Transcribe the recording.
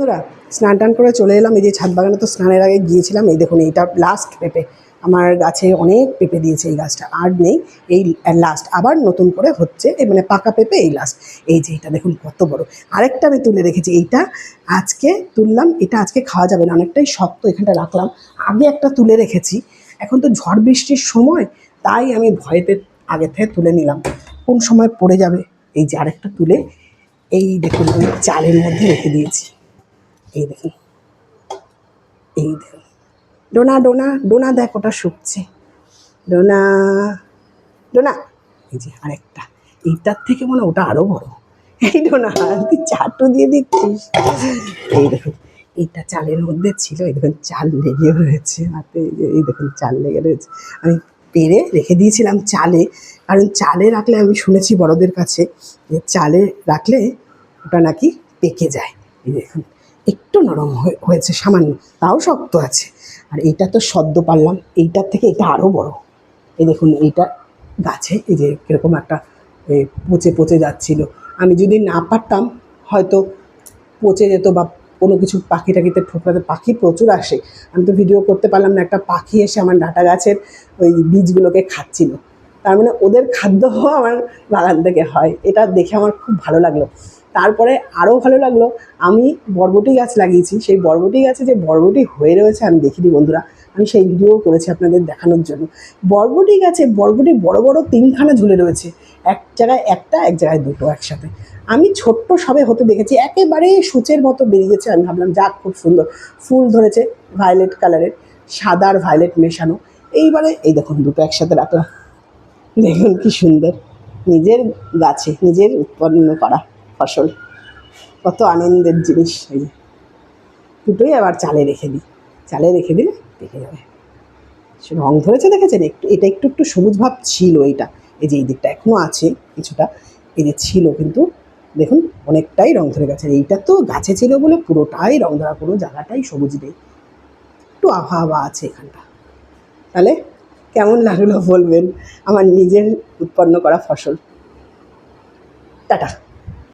বন্ধুরা, স্নান টান করে চলে এলাম। এই যে ছাদ বাগানে তো স্নানের আগে গিয়েছিলাম, এই দেখুন এইটা লাস্ট পেঁপে। আমার গাছে অনেক পেঁপে দিয়েছে এই গাছটা, আর নেই, এই লাস্ট আবার নতুন করে হচ্ছে, এই মানে পাকা পেঁপে এই লাস্ট এই যে এটা দেখুন কত বড়। আরেকটা আমি তুলে রেখেছি, এইটা আজকে তুললাম, এটা আজকে খাওয়া যাবে না, অনেকটাই শক্ত এখানটা রাখলাম। আগে একটা তুলে রেখেছি, এখন তো ঝড় বৃষ্টির সময়, তাই আমি ভয়েতে আগে থেকে তুলে নিলাম। কোন সময় পড়ে যাবে, এই যে আরেকটা তুলে, এই দেখুন, ওই চালের মধ্যে রেখে দিয়েছি। এই দেখুন এই দেখুন ডোনা ডোনা ডোনা দেখ, ওটা শুকছে। ডোনা ডোনা, এই যে আরেকটা। এইটার থেকে মনে ওটা আরও বড়। এই ডোনা, তুই চাটু দিয়ে দিচ্ছিস। এই দেখুন, এইটা চালের মধ্যে ছিল, এই দেখুন, চাল লেগে রয়েছে হাতে এই দেখুন, চাল লেগে রয়েছে। আমি পেরে রেখে দিয়েছিলাম চালে, কারণ চালে রাখলে আমি শুনেছি বড়দের কাছে যে চালে রাখলে ওটা নাকি পেকে যায়। দেখুন একটু নরম হয়ে- হয়েছে, সামান্য, তাও শক্ত আছে। আর এইটা তো সদ্য পারলাম, এইটার থেকে এটা আরও বড়। এই দেখুন, এইটা গাছে, এই যে কীরকম একটা পচে পচে যাচ্ছিল। আমি যদি না পারতাম, হয়তো পচে যেত বা কোনো কিছু পাখি টাকিতে ঠোকরাতে, পাখি প্রচুর আসে। আমি তো ভিডিও করতে পারলাম না, একটা পাখি এসে আমার ডাটা গাছের ওই বীজগুলোকে খাচ্ছিল। তার মানে ওদের খাদ্য আমার বাগান থেকে হয়। এটা দেখে আমার খুব ভালো লাগল। তারপরে আরও ভালো লাগল, আমি বরবটি গাছ লাগিয়েছি। সেই বরবটি গাছে যে বরবটি হয়ে রয়েছে আমি দেখিনি বন্ধুরা, আমি সেই ভিডিও করেছি আপনাদের দেখানোর জন্য। বরবটি গাছে বরবটি বড় বড় তিনখানা ঝুলে রয়েছে। এক জায়গায় একটা, এক জায়গায় দুটো একসাথে। আমি ছোট্ট সবে হতে দেখেছি, একেবারে সূচের মতো বেরিয়েছে আমি ভাবলাম, যাক, খুব সুন্দর। ফুল ধরেছে ভায়োলেট কালারের, সাদার ভায়োলেট মেশানো। এইবারে এই দেখুন, দুটো একসাথে রাখলাম। দেখুন কি সুন্দর। নিজের গাছে, নিজের উৎপন্ন করা ফসল। কত আনন্দের জিনিস এই। দুটোই আবার চালে রেখে দিই। চালে রেখে দিলে পেকে যাবে। রং ধরেছে দেখেছেন? একটু, এটা একটু একটু সবুজ ভাব ছিল এইটা। এই যে এই দিকটা এখনও আছে কিছুটা। এই যে ছিল কিন্তু, দেখুন অনেকটাই রং ধরে গেছে। এইটা তো গাছে ছিল বলে পুরোটাই রং ধরা কোনো জায়গাটাই সবুজ নেই। একটু আবহাওয়া আছে এখানটা। তাহলে কেমন লাগল বলবেন? আমার নিজের উৎপন্ন করা ফসল। টাটা।